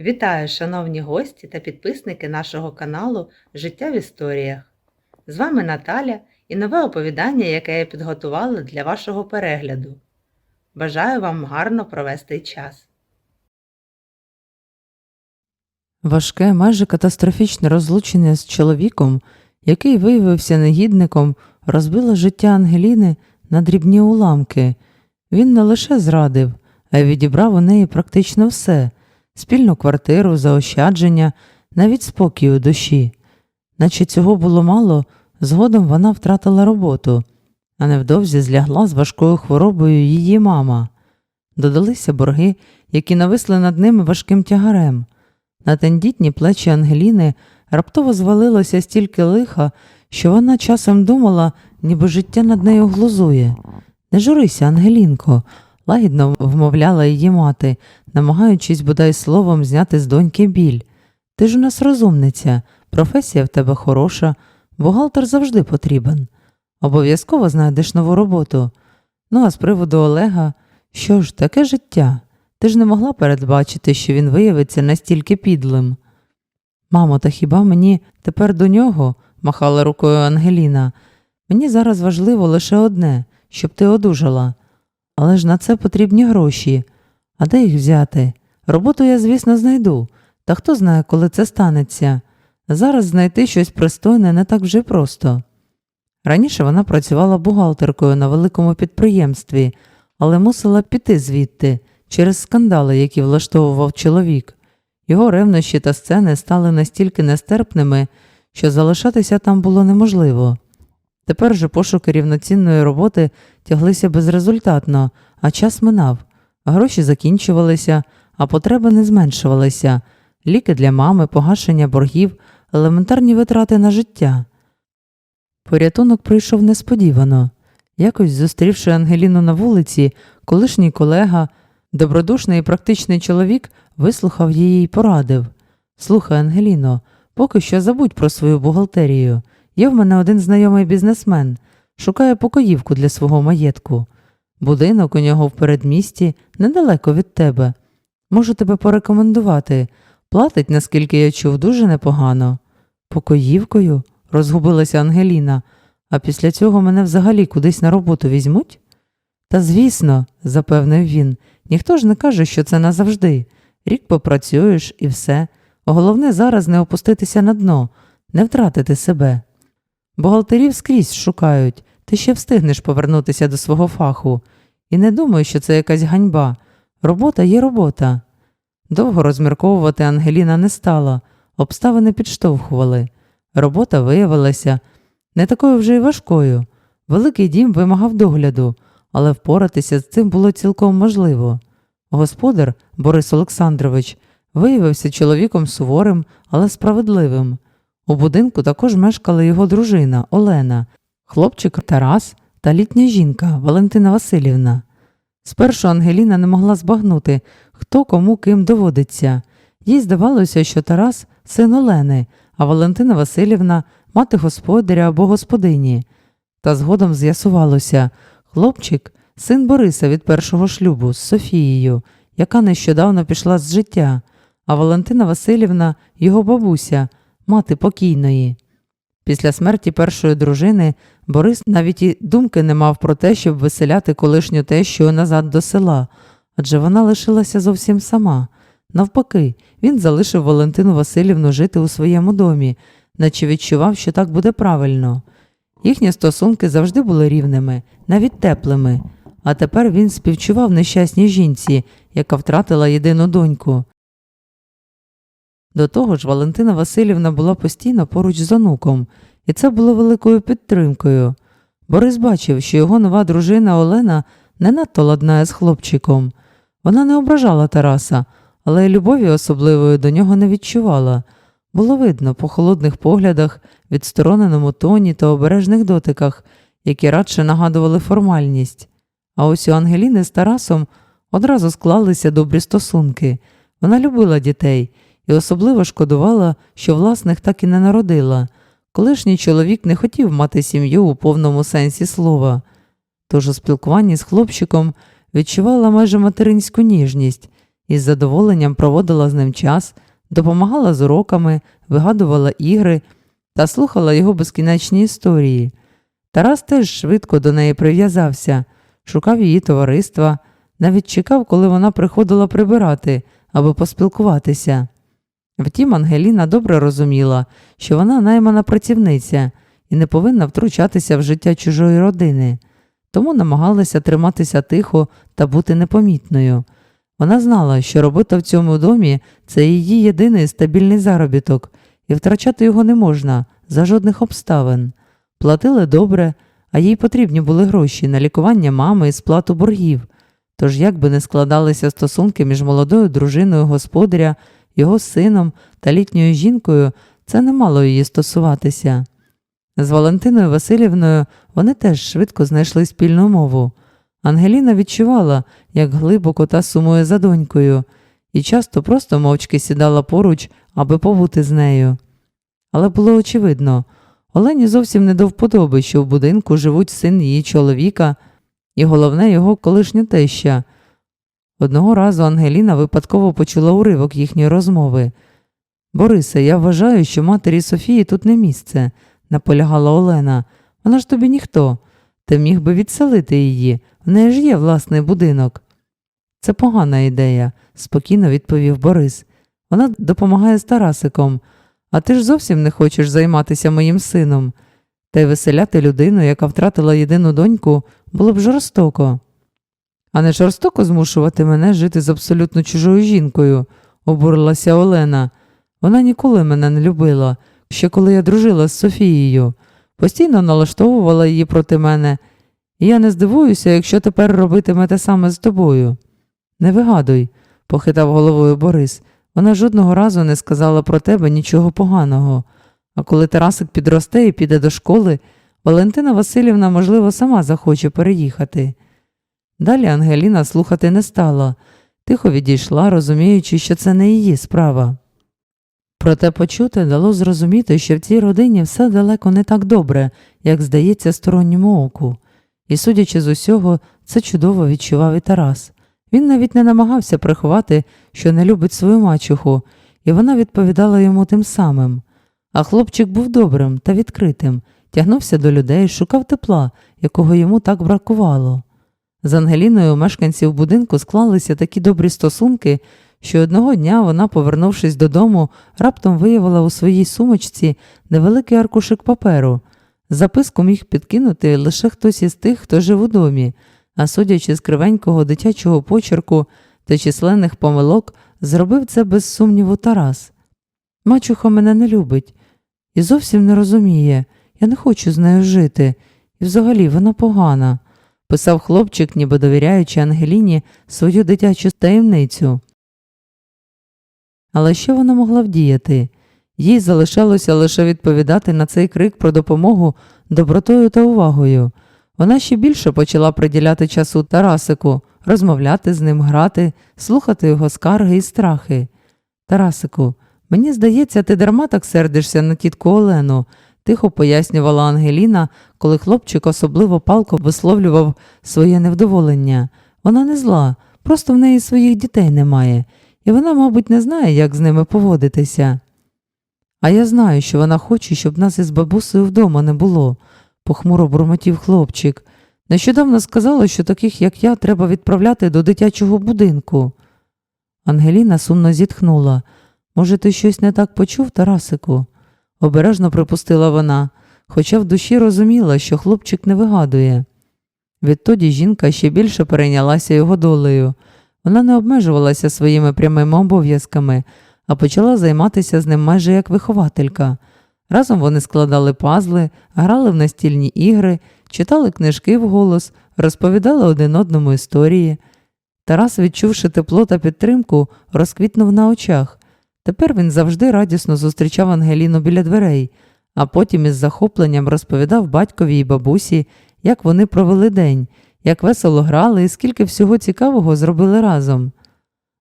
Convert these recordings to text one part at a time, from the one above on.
Вітаю, шановні гості та підписники нашого каналу Життя в історіях. З вами Наталя і нове оповідання, яке я підготувала для вашого перегляду. Бажаю вам гарно провести час. Важке, майже катастрофічне розлучення з чоловіком, який виявився негідником, розбило життя Ангеліни на дрібні уламки. Він не лише зрадив, а й відібрав у неї практично все спільну квартиру, заощадження, навіть спокій у душі. Наче цього було мало, згодом вона втратила роботу, а невдовзі злягла з важкою хворобою її мама. Додалися борги, які нависли над ними важким тягарем. На тендітні плечі Ангеліни раптово звалилося стільки лиха, що вона часом думала, ніби життя над нею глузує. Не журися, Ангелінко, лагідно вмовляла її мати, намагаючись бодай словом зняти з доньки біль. Ти ж у нас розумниця, професія в тебе хороша, бухгалтер завжди потрібен. Обов'язково знайдеш нову роботу. Ну а з приводу Олега, що ж, таке життя. Ти ж не могла передбачити, що він виявиться настільки підлим. Мамо, та хіба мені тепер до нього? махала рукою Ангеліна. Мені зараз важливо лише одне, щоб ти одужала. Але ж на це потрібні гроші. А де їх взяти? Роботу я, звісно, знайду, та хто знає, коли це станеться. Зараз знайти щось пристойне не так вже просто. Раніше вона працювала бухгалтеркою на великому підприємстві, але мусила піти звідти через скандали, які влаштовував чоловік. Його ревнощі та сцени стали настільки нестерпними, що залишатися там було неможливо. Тепер же пошуки рівноцінної роботи тяглися безрезультатно, а час минав. Гроші закінчувалися, а потреби не зменшувалися. Ліки для мами, погашення боргів, елементарні витрати на життя. Порятунок прийшов несподівано. Якось зустрівши Ангеліну на вулиці, колишній колега, добродушний і практичний чоловік вислухав її й порадив Слухай, Ангеліно, поки що забудь про свою бухгалтерію. Є в мене один знайомий бізнесмен, шукає покоївку для свого маєтку. Будинок у нього в передмісті недалеко від тебе. Можу тебе порекомендувати. Платить, наскільки я чув, дуже непогано. Покоївкою? розгубилася Ангеліна. А після цього мене взагалі кудись на роботу візьмуть? Та звісно, запевнив він, ніхто ж не каже, що це назавжди. Рік попрацюєш і все. Головне зараз не опуститися на дно, не втратити себе. Бухгалтерів скрізь шукають, ти ще встигнеш повернутися до свого фаху. І не думаю, що це якась ганьба. Робота є робота. Довго розмірковувати Ангеліна не стала, обставини підштовхували. Робота виявилася не такою вже й важкою. Великий дім вимагав догляду, але впоратися з цим було цілком можливо. Господар Борис Олександрович виявився чоловіком суворим, але справедливим. У будинку також мешкала його дружина Олена, хлопчик Тарас та літня жінка Валентина Васильівна. Спершу Ангеліна не могла збагнути, хто кому ким доводиться. Їй здавалося, що Тарас син Олени, а Валентина Васильівна мати господаря або господині. Та згодом з'ясувалося хлопчик син Бориса від першого шлюбу з Софією, яка нещодавно пішла з життя, а Валентина Васильівна його бабуся, мати покійної. Після смерті першої дружини Борис навіть і думки не мав про те, щоб виселяти колишню тещу назад до села, адже вона лишилася зовсім сама. Навпаки, він залишив Валентину Васильівну жити у своєму домі, наче відчував, що так буде правильно. Їхні стосунки завжди були рівними, навіть теплими, а тепер він співчував нещасній жінці, яка втратила єдину доньку. До того ж, Валентина Васильівна була постійно поруч з онуком, і це було великою підтримкою. Борис бачив, що його нова дружина Олена не надто ладнає з хлопчиком. Вона не ображала Тараса, але й любові особливої до нього не відчувала. Було видно по холодних поглядах, відстороненому тоні та обережних дотиках, які радше нагадували формальність. А ось у Ангеліни з Тарасом одразу склалися добрі стосунки. Вона любила дітей і особливо шкодувала, що власних так і не народила. Колишній чоловік не хотів мати сім'ю у повному сенсі слова. Тож у спілкуванні з хлопчиком відчувала майже материнську ніжність, із задоволенням проводила з ним час, допомагала з уроками, вигадувала ігри та слухала його безкінечні історії. Тарас теж швидко до неї прив'язався, шукав її товариства, навіть чекав, коли вона приходила прибирати, аби поспілкуватися. Втім, Ангеліна добре розуміла, що вона наймана працівниця і не повинна втручатися в життя чужої родини, тому намагалася триматися тихо та бути непомітною. Вона знала, що робота в цьому домі це її єдиний стабільний заробіток, і втрачати його не можна за жодних обставин. Платили добре, а їй потрібні були гроші на лікування мами і сплату боргів. Тож як би не складалися стосунки між молодою дружиною господаря, його сином та літньою жінкою, це не мало її стосуватися. З Валентиною Васильівною вони теж швидко знайшли спільну мову. Ангеліна відчувала, як глибоко та сумує за донькою, і часто просто мовчки сідала поруч, аби побути з нею. Але було очевидно, Олені зовсім не до вподоби, що в будинку живуть син її чоловіка і головне його колишня теща. Одного разу Ангеліна випадково почула уривок їхньої розмови. Борисе, я вважаю, що матері Софії тут не місце, наполягала Олена. Вона ж тобі ніхто. Ти міг би відселити її, в неї ж є власний будинок. Це погана ідея, спокійно відповів Борис. Вона допомагає з Тарасиком, а ти ж зовсім не хочеш займатися моїм сином. Та й виселяти людину, яка втратила єдину доньку, було б жорстоко. А не жорстоко змушувати мене жити з абсолютно чужою жінкою, обурилася Олена. Вона ніколи мене не любила, ще коли я дружила з Софією, постійно налаштовувала її проти мене, і я не здивуюся, якщо тепер робитиме те саме з тобою. Не вигадуй, похитав головою Борис. Вона жодного разу не сказала про тебе нічого поганого. А коли Тарасик підросте і піде до школи, Валентина Васильівна, можливо, сама захоче переїхати. Далі Ангеліна слухати не стала, тихо відійшла, розуміючи, що це не її справа. Проте почути дало зрозуміти, що в цій родині все далеко не так добре, як здається сторонньому оку. І, судячи з усього, це чудово відчував і Тарас. Він навіть не намагався приховати, що не любить свою мачуху, і вона відповідала йому тим самим. А хлопчик був добрим та відкритим, тягнувся до людей, шукав тепла, якого йому так бракувало. З Ангеліною мешканців будинку склалися такі добрі стосунки, що одного дня вона, повернувшись додому, раптом виявила у своїй сумочці невеликий аркушик паперу. Записку міг підкинути лише хтось із тих, хто жив у домі, а судячи з кривенького дитячого почерку та численних помилок, зробив це без сумніву Тарас. Мачуха мене не любить і зовсім не розуміє, я не хочу з нею жити, і взагалі вона погана, писав хлопчик, ніби довіряючи Ангеліні свою дитячу таємницю. Але що вона могла вдіяти? Їй залишалося лише відповідати на цей крик про допомогу добротою та увагою. Вона ще більше почала приділяти часу Тарасику, розмовляти з ним, грати, слухати його скарги і страхи. Тарасику, мені здається, ти дарма так сердишся на тітку Олену, тихо пояснювала Ангеліна, коли хлопчик особливо палко висловлював своє невдоволення. Вона не зла, просто в неї своїх дітей немає, і вона, мабуть, не знає, як з ними поводитися. А я знаю, що вона хоче, щоб нас із бабусею вдома не було, похмуро бурмотів хлопчик. Нещодавно сказала, що таких, як я, треба відправляти до дитячого будинку. Ангеліна сумно зітхнула. Може, ти щось не так почув, Тарасику? Обережно припустила вона, хоча в душі розуміла, що хлопчик не вигадує. Відтоді жінка ще більше перейнялася його долею. Вона не обмежувалася своїми прямими обов'язками, а почала займатися з ним майже як вихователька. Разом вони складали пазли, грали в настільні ігри, читали книжки вголос, розповідали один одному історії. Тарас, відчувши тепло та підтримку, розквітнув на очах. Тепер він завжди радісно зустрічав Ангеліну біля дверей, а потім із захопленням розповідав батькові і бабусі, як вони провели день, як весело грали і скільки всього цікавого зробили разом.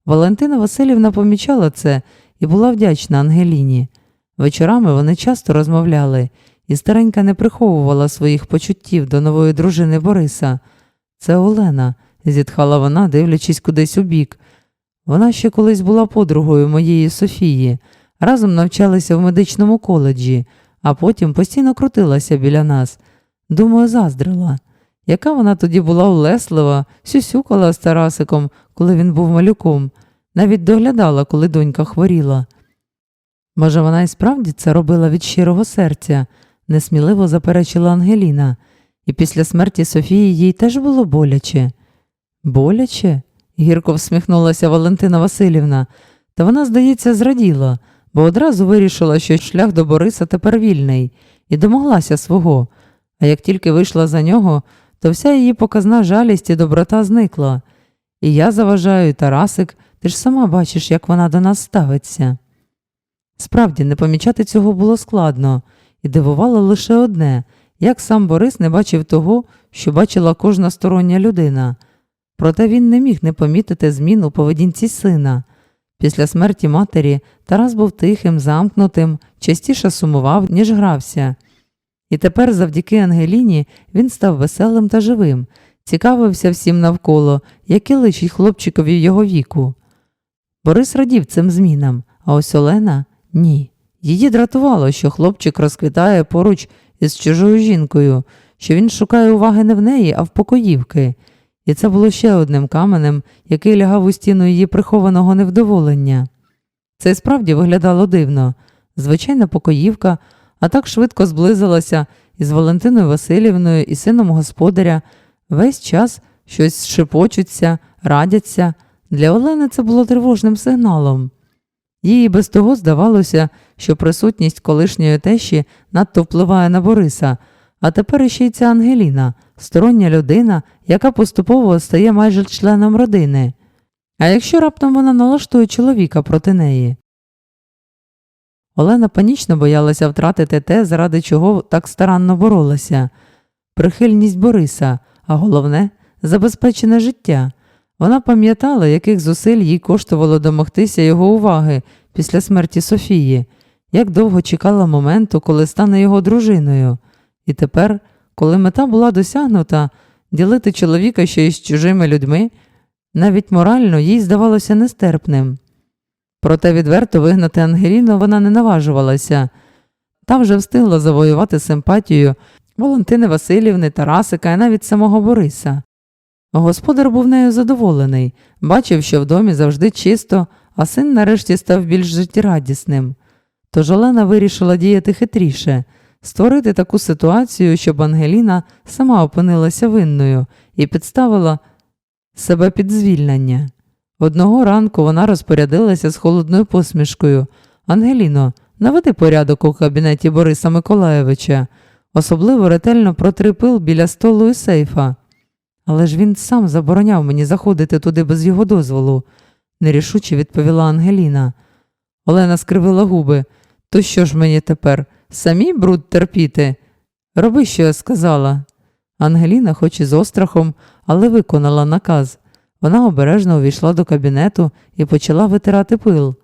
Валентина Васильівна помічала це і була вдячна Ангеліні. Вечорами вони часто розмовляли, і старенька не приховувала своїх почуттів до нової дружини Бориса. Це Олена, зітхала вона, дивлячись кудись у бік. Вона ще колись була подругою моєї Софії, разом навчалися в медичному коледжі, а потім постійно крутилася біля нас. Думаю, заздрила. Яка вона тоді була улеслива, сюсюкала з Тарасиком, коли він був малюком, навіть доглядала, коли донька хворіла. Може, вона і справді це робила від щирого серця, несміливо заперечила Ангеліна, і після смерті Софії їй теж було боляче. Боляче? Гірко всміхнулася Валентина Васильівна, та вона, здається, зраділа, бо одразу вирішила, що шлях до Бориса тепер вільний, і домоглася свого. А як тільки вийшла за нього, то вся її показна жалість і доброта зникла. І я заважаю, Тарасик, ти ж сама бачиш, як вона до нас ставиться. Справді, не помічати цього було складно, і дивувало лише одне як сам Борис не бачив того, що бачила кожна стороння людина. Проте він не міг не помітити змін у поведінці сина. Після смерті матері Тарас був тихим, замкнутим, частіше сумував, ніж грався. І тепер, завдяки Ангеліні, він став веселим та живим, цікавився всім навколо, як і личить хлопчикові його віку. Борис радів цим змінам, а ось Олена ні. Її дратувало, що хлопчик розквітає поруч із чужою жінкою, що він шукає уваги не в неї, а в покоївки. І це було ще одним каменем, який лягав у стіну її прихованого невдоволення. Це справді виглядало дивно. Звичайна покоївка, а так швидко зблизилася із Валентиною Васильівною і сином господаря. Весь час щось шепочуться, радяться. Для Олени це було тривожним сигналом. Їй без того здавалося, що присутність колишньої тещі надто впливає на Бориса, а тепер іще й ця Ангеліна, стороння людина, яка поступово стає майже членом родини. А якщо раптом вона налаштує чоловіка проти неї? Олена панічно боялася втратити те, заради чого так старанно боролася прихильність Бориса, а головне забезпечене життя. Вона пам'ятала, яких зусиль їй коштувало домогтися його уваги після смерті Софії, як довго чекала моменту, коли стане його дружиною. І тепер, коли мета була досягнута, ділити чоловіка ще із чужими людьми, навіть морально їй здавалося нестерпним. Проте відверто вигнати Ангеліну вона не наважувалася. Та вже встигла завоювати симпатію Валентини Васильівни, Тарасика і навіть самого Бориса. Господар був нею задоволений, бачив, що в домі завжди чисто, а син нарешті став більш життєрадісним. Тож Олена вирішила діяти хитріше, створити таку ситуацію, щоб Ангеліна сама опинилася винною і підставила себе під звільнення. Одного ранку вона розпорядилася з холодною посмішкою Ангеліно, наведи порядок у кабінеті Бориса Миколаєвича, особливо ретельно протри пил біля столу і сейфа. Але ж він сам забороняв мені заходити туди без його дозволу, нерішуче відповіла Ангеліна. Олена скривила губи. То що ж мені тепер? Самі бруд терпіти? Роби, що я сказала. Ангеліна, хоч і з острахом, але виконала наказ. Вона обережно увійшла до кабінету і почала витирати пил.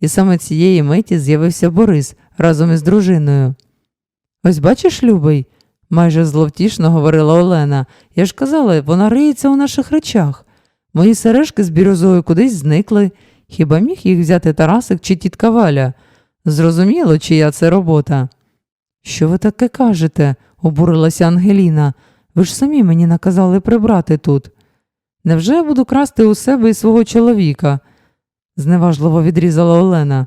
І саме цієї миті з'явився Борис разом із дружиною. Ось бачиш, любий, майже зловтішно говорила Олена. Я ж казала, вона риється у наших речах. Мої сережки з бірюзою кудись зникли. Хіба міг їх взяти Тарасик чи тітка Валя? Зрозуміло, чия це робота. Що ви таке кажете? обурилася Ангеліна. Ви ж самі мені наказали прибрати тут. Невже я буду красти у себе і свого чоловіка? зневажливо відрізала Олена.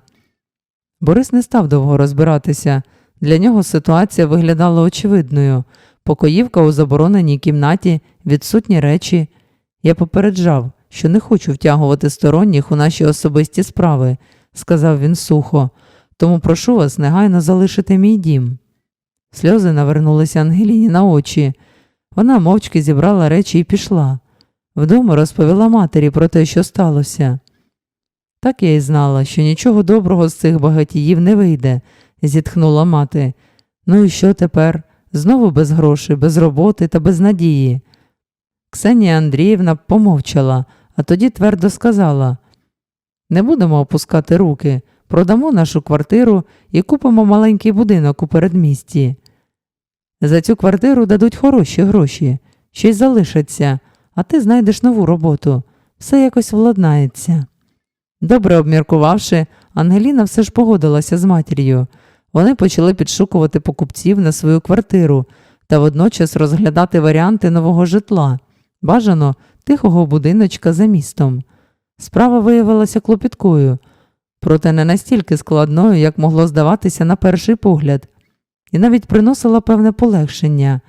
Борис не став довго розбиратися. Для нього ситуація виглядала очевидною. Покоївка у забороненій кімнаті, відсутні речі. Я попереджав, що не хочу втягувати сторонніх у наші особисті справи, сказав він сухо, тому прошу вас негайно залишити мій дім. Сльози навернулися Ангеліні на очі. Вона мовчки зібрала речі і пішла. Вдома розповіла матері про те, що сталося. Так я й знала, що нічого доброго з цих багатіїв не вийде, зітхнула мати. Ну і що тепер? Знову без грошей, без роботи та без надії. Ксенія Андріївна помовчала, а тоді твердо сказала не будемо опускати руки, продамо нашу квартиру і купимо маленький будинок у передмісті. За цю квартиру дадуть хороші гроші, й залишаться, а ти знайдеш нову роботу, все якось владнається. Добре обміркувавши, Ангеліна все ж погодилася з матір'ю. Вони почали підшукувати покупців на свою квартиру та водночас розглядати варіанти нового житла, бажано тихого будиночка за містом. Справа виявилася клопіткою, проте не настільки складною, як могло здаватися на перший погляд, і навіть приносила певне полегшення.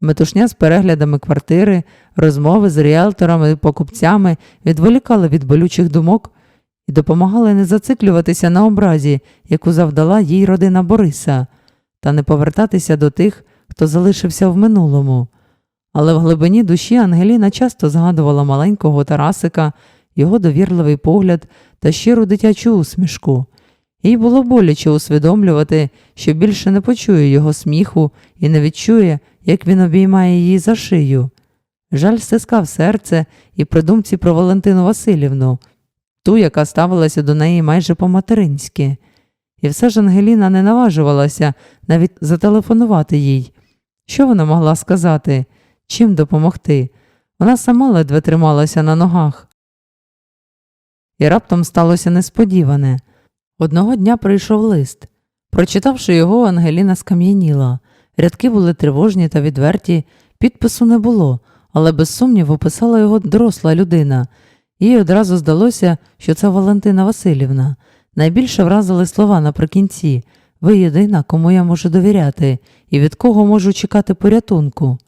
Метушня з переглядами квартири, розмови з ріелторами і покупцями відволікали від болючих думок і допомагали не зациклюватися на образі, яку завдала їй родина Бориса, та не повертатися до тих, хто залишився в минулому. Але в глибині душі Ангеліна часто згадувала маленького Тарасика, його довірливий погляд та щиру дитячу усмішку. Їй було боляче усвідомлювати, що більше не почує його сміху і не відчує, як він обіймає її за шию. Жаль стискав серце і при думці про Валентину Васильівну, ту, яка ставилася до неї майже по-материнськи. І все ж Ангеліна не наважувалася навіть зателефонувати їй. Що вона могла сказати? Чим допомогти? Вона сама ледве трималася на ногах. І раптом сталося несподіване. Одного дня прийшов лист. Прочитавши його, Ангеліна скам'яніла. Рядки були тривожні та відверті, підпису не було, але без сумніву писала його доросла людина. Їй одразу здалося, що це Валентина Васильівна. Найбільше вразили слова наприкінці ви єдина, кому я можу довіряти, і від кого можу чекати порятунку.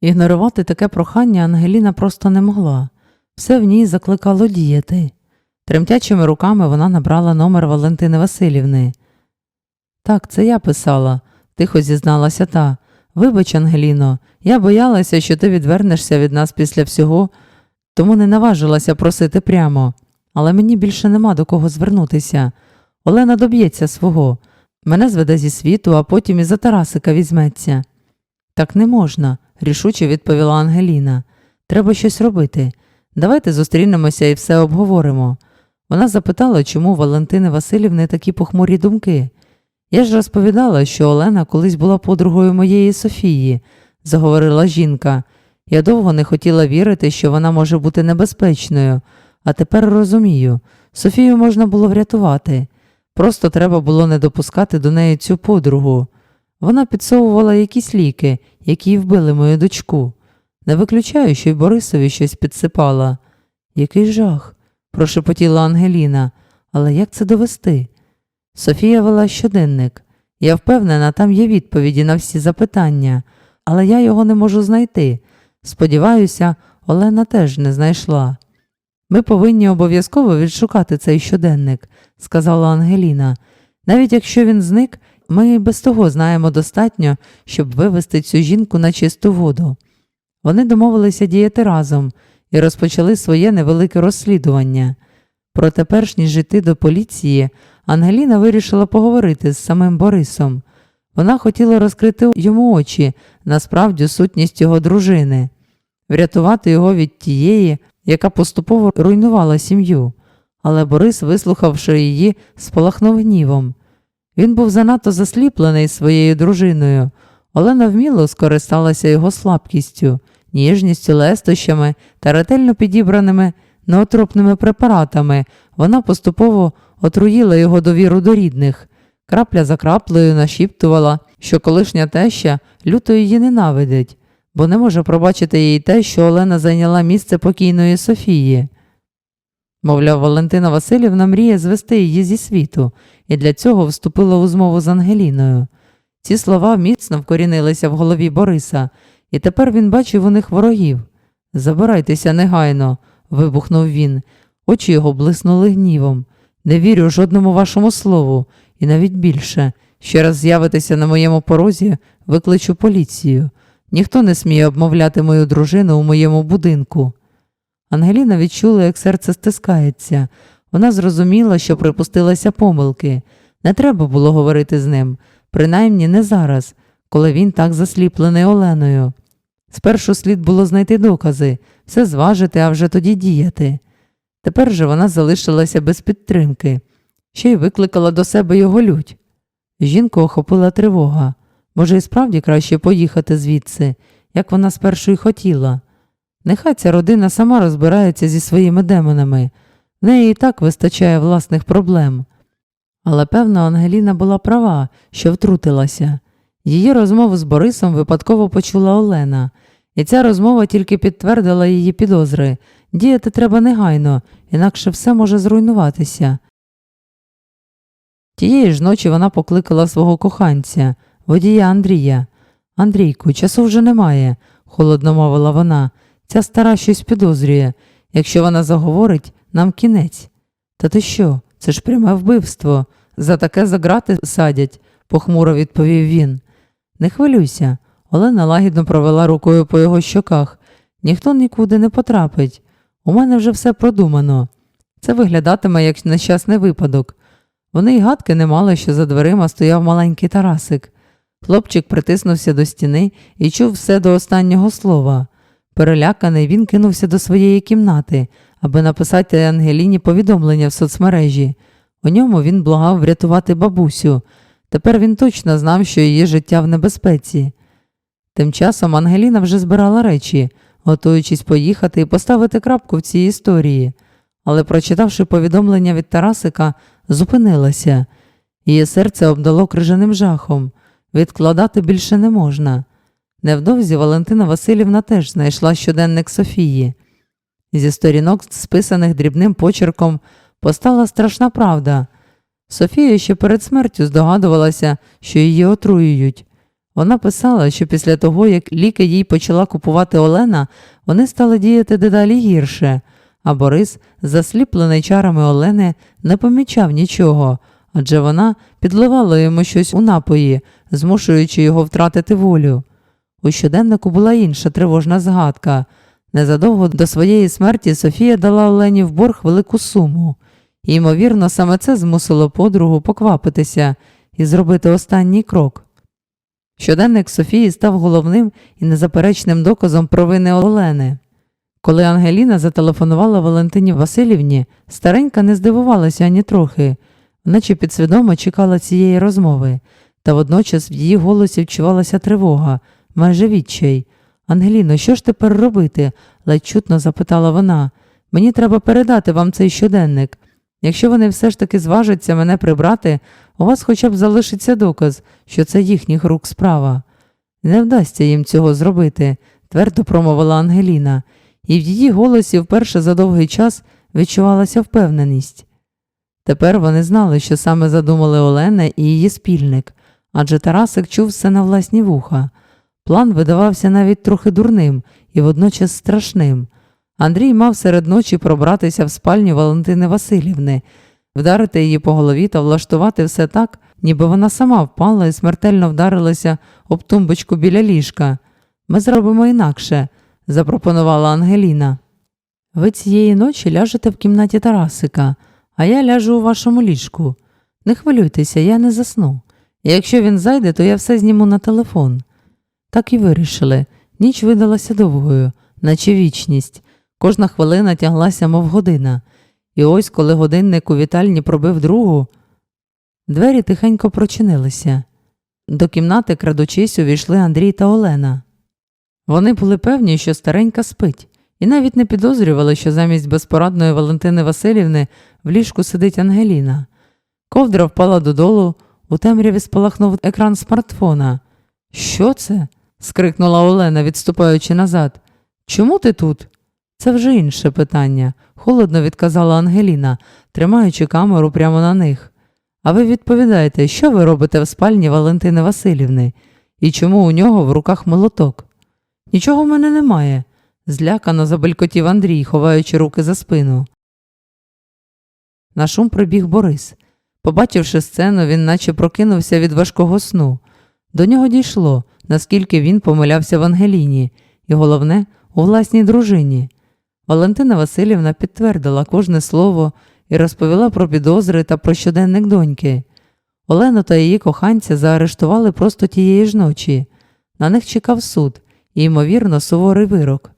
Ігнорувати таке прохання Ангеліна просто не могла. Все в ній закликало діяти. Тремтячими руками вона набрала номер Валентини Васильівни. Так, це я писала, тихо зізналася та. Вибач, Ангеліно, я боялася, що ти відвернешся від нас після всього, тому не наважилася просити прямо. Але мені більше нема до кого звернутися. Олена доб'ється свого. Мене зведе зі світу, а потім і за Тарасика візьметься. Так не можна, рішуче відповіла Ангеліна. Треба щось робити. Давайте зустрінемося і все обговоримо. Вона запитала, чому Валентини Васильівни такі похмурі думки. Я ж розповідала, що Олена колись була подругою моєї Софії, заговорила жінка. Я довго не хотіла вірити, що вона може бути небезпечною, а тепер розумію, Софію можна було врятувати. Просто треба було не допускати до неї цю подругу. Вона підсовувала якісь ліки, які вбили мою дочку. Не виключаю, що й Борисові щось підсипала. Який жах, прошепотіла Ангеліна, але як це довести? Софія вела щоденник. Я впевнена, там є відповіді на всі запитання, але я його не можу знайти. Сподіваюся, Олена теж не знайшла. Ми повинні обов'язково відшукати цей щоденник, сказала Ангеліна. Навіть якщо він зник, ми без того знаємо достатньо, щоб вивести цю жінку на чисту воду. Вони домовилися діяти разом і розпочали своє невелике розслідування. Проте, перш ніж йти до поліції, Ангеліна вирішила поговорити з самим Борисом. Вона хотіла розкрити йому очі на справді сутність його дружини, врятувати його від тієї, яка поступово руйнувала сім'ю. Але Борис, вислухавши її, спалахнув гнівом. Він був занадто засліплений своєю дружиною. Олена вміло скористалася його слабкістю, ніжністю, лестощами та ретельно підібраними неотропними препаратами. Вона поступово отруїла його довіру до рідних. Крапля за краплею нашіптувала, що колишня теща люто її ненавидить, бо не може пробачити їй те, що Олена зайняла місце покійної Софії. Мовляв, Валентина Васильівна мріє звести її зі світу, і для цього вступила у змову з Ангеліною. Ці слова міцно вкорінилися в голові Бориса, і тепер він бачив у них ворогів. Забирайтеся негайно, вибухнув він. Очі його блиснули гнівом. Не вірю жодному вашому слову, і навіть більше. Ще раз з'явитеся на моєму порозі, викличу поліцію. Ніхто не сміє обмовляти мою дружину у моєму будинку. Ангеліна відчула, як серце стискається. Вона зрозуміла, що припустилася помилки. Не треба було говорити з ним, принаймні не зараз, коли він так засліплений Оленою. Спершу слід було знайти докази, все зважити, а вже тоді діяти. Тепер же вона залишилася без підтримки, ще й викликала до себе його лють. Жінку охопила тривога. Може, і справді краще поїхати звідси, як вона спершу й хотіла. Нехай ця родина сама розбирається зі своїми демонами. В неї і так вистачає власних проблем. Але певно, Ангеліна була права, що втрутилася. Її розмову з Борисом випадково почула Олена, і ця розмова тільки підтвердила її підозри. Діяти треба негайно, інакше все може зруйнуватися. Тієї ж ночі вона покликала свого коханця, водія Андрія. Андрійку, часу вже немає, холодно мовила вона. Ця стара щось підозрює. Якщо вона заговорить, нам кінець. Та ти що? Це ж пряме вбивство. За таке за грати садять, похмуро відповів він. Не хвилюйся. Олена лагідно провела рукою по його щоках. Ніхто нікуди не потрапить. У мене вже все продумано. Це виглядатиме як нещасний випадок. Вони й гадки не мали, що за дверима стояв маленький Тарасик. Хлопчик притиснувся до стіни і чув все до останнього слова. Переляканий, він кинувся до своєї кімнати, аби написати Ангеліні повідомлення в соцмережі. У ньому він благав врятувати бабусю. Тепер він точно знав, що її життя в небезпеці. Тим часом Ангеліна вже збирала речі, готуючись поїхати і поставити крапку в цій історії. Але, прочитавши повідомлення від Тарасика, зупинилася. Її серце обдало крижаним жахом. Відкладати більше не можна. Невдовзі Валентина Васильівна теж знайшла щоденник Софії. Зі сторінок, списаних дрібним почерком, постала страшна правда. Софія ще перед смертю здогадувалася, що її отруюють. Вона писала, що після того, як ліки їй почала купувати Олена, вони стали діяти дедалі гірше, а Борис, засліплений чарами Олени, не помічав нічого, адже вона підливала йому щось у напої, змушуючи його втратити волю. У щоденнику була інша тривожна згадка. Незадовго до своєї смерті Софія дала Олені в борг велику суму. Ймовірно, саме це змусило подругу поквапитися і зробити останній крок. Щоденник Софії став головним і незаперечним доказом провини Олени. Коли Ангеліна зателефонувала Валентині Васильівні, старенька не здивувалася ані трохи, наче підсвідомо чекала цієї розмови, та водночас в її голосі вчувалася тривога, майже відчай. Ангеліно, що ж тепер робити? ледь чутно запитала вона. Мені треба передати вам цей щоденник. Якщо вони все ж таки зважаться мене прибрати, у вас хоча б залишиться доказ, що це їхніх рук справа. Не вдасться їм цього зробити, твердо промовила Ангеліна, і в її голосі вперше за довгий час відчувалася впевненість. Тепер вони знали, що саме задумали Олена і її спільник, адже Тарасик чув все на власні вуха. План видавався навіть трохи дурним і водночас страшним. Андрій мав серед ночі пробратися в спальню Валентини Васильівни, вдарити її по голові та влаштувати все так, ніби вона сама впала і смертельно вдарилася об тумбочку біля ліжка. Ми зробимо інакше, запропонувала Ангеліна. Ви цієї ночі ляжете в кімнаті Тарасика, а я ляжу у вашому ліжку. Не хвилюйтеся, я не засну. Якщо він зайде, то я все зніму на телефон. Так і вирішили. Ніч видалася довгою, наче вічність. Кожна хвилина тяглася, мов година. І ось, коли годинник у вітальні пробив другу, двері тихенько прочинилися. До кімнати, крадучись, увійшли Андрій та Олена. Вони були певні, що старенька спить, і навіть не підозрювали, що замість безпорадної Валентини Васильівни в ліжку сидить Ангеліна. Ковдра впала додолу, у темряві спалахнув екран смартфона. Що це? скрикнула Олена, відступаючи назад. Чому ти тут? Це вже інше питання, холодно відказала Ангеліна, тримаючи камеру прямо на них. А ви відповідаєте, що ви робите в спальні Валентини Васильівни і чому у нього в руках молоток? Нічого в мене немає, злякано забелькотів Андрій, ховаючи руки за спину. На шум прибіг Борис. Побачивши сцену, він наче прокинувся від важкого сну. До нього дійшло, наскільки він помилявся в Ангеліні, і головне, у власній дружині. Валентина Васильівна підтвердила кожне слово і розповіла про підозри та про щоденник доньки. Олену та її коханця заарештували просто тієї ж ночі. На них чекав суд і, ймовірно, суворий вирок.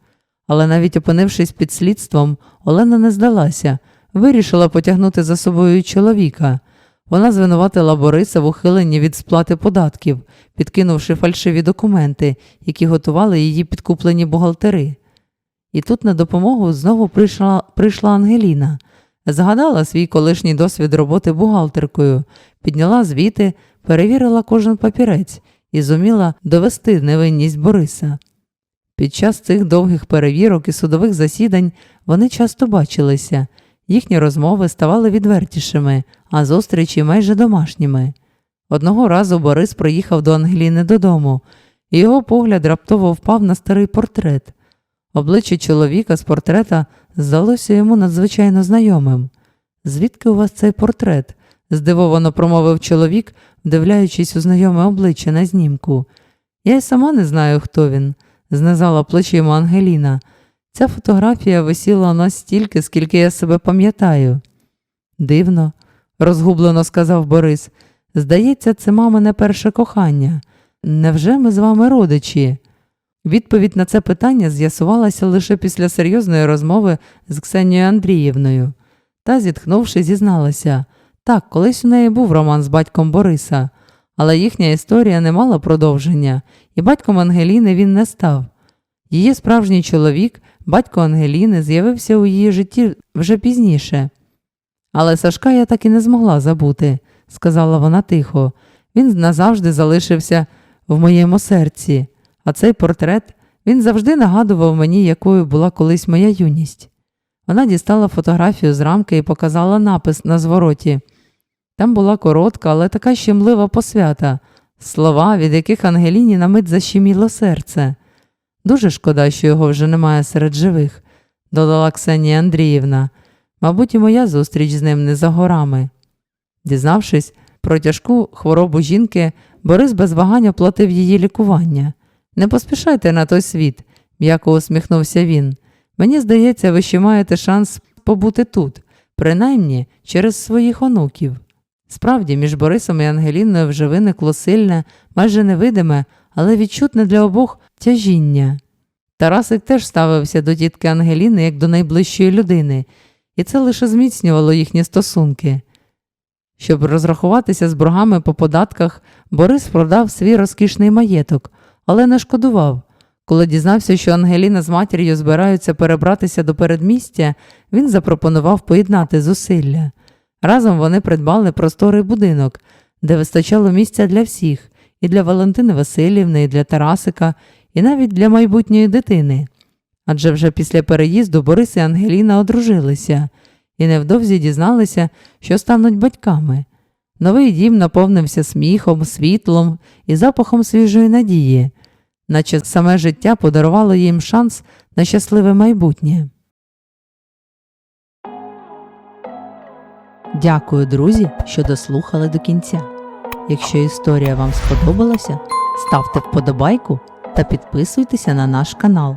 Але навіть опинившись під слідством, Олена не здалася, вирішила потягнути за собою чоловіка. Вона звинуватила Бориса в ухиленні від сплати податків, підкинувши фальшиві документи, які готували її підкуплені бухгалтери. І тут на допомогу знову прийшла, прийшла Ангеліна. Згадала свій колишній досвід роботи бухгалтеркою, підняла звіти, перевірила кожен папірець і зуміла довести невинність Бориса. Під час цих довгих перевірок і судових засідань вони часто бачилися, їхні розмови ставали відвертішими, а зустрічі майже домашніми. Одного разу Борис приїхав до Ангеліни додому, і його погляд раптово впав на старий портрет. Обличчя чоловіка з портрета здалося йому надзвичайно знайомим. Звідки у вас цей портрет? здивовано промовив чоловік, вдивляючись у знайоме обличчя на знімку. Я й сама не знаю, хто він, знизала плечима Ангеліна. Ця фотографія висіла у нас стільки, скільки я себе пам'ятаю. Дивно, розгублено сказав Борис. Здається, це мамине перше кохання. Невже ми з вами родичі? Відповідь на це питання з'ясувалася лише після серйозної розмови з Ксенією Андріївною. Та, зітхнувши, зізналася так, колись у неї був роман з батьком Бориса, але їхня історія не мала продовження, і батьком Ангеліни він не став. Її справжній чоловік, батько Ангеліни, з'явився у її житті вже пізніше. Але Сашка я так і не змогла забути, сказала вона тихо. Він назавжди залишився в моєму серці, а цей портрет він завжди нагадував мені, якою була колись моя юність. Вона дістала фотографію з рамки і показала напис на звороті. Там була коротка, але така щемлива посвята, слова, від яких Ангеліні на мить защеміло серце. Дуже шкода, що його вже немає серед живих, додала Ксенія Андріївна. Мабуть, і моя зустріч з ним не за горами. Дізнавшись про тяжку хворобу жінки, Борис без вагань оплатив її лікування. Не поспішайте на той світ, м'яко усміхнувся він. Мені здається, ви ще маєте шанс побути тут, принаймні через своїх онуків. Справді, між Борисом і Ангеліною вже виникло сильне, майже невидиме, але відчутне для обох тяжіння. Тарасик теж ставився до тітки Ангеліни як до найближчої людини, і це лише зміцнювало їхні стосунки. Щоб розрахуватися з боргами по податках, Борис продав свій розкішний маєток, але не шкодував. Коли дізнався, що Ангеліна з матір'ю збираються перебратися до передмістя, він запропонував поєднати зусилля. Разом вони придбали просторий будинок, де вистачало місця для всіх, і для Валентини Васильівни, і для Тарасика, і навіть для майбутньої дитини. Адже вже після переїзду Борис і Ангеліна одружилися і невдовзі дізналися, що стануть батьками. Новий дім наповнився сміхом, світлом і запахом свіжої надії, наче саме життя подарувало їм шанс на щасливе майбутнє. Дякую, друзі, що дослухали до кінця. Якщо історія вам сподобалася, ставте вподобайку та підписуйтеся на наш канал.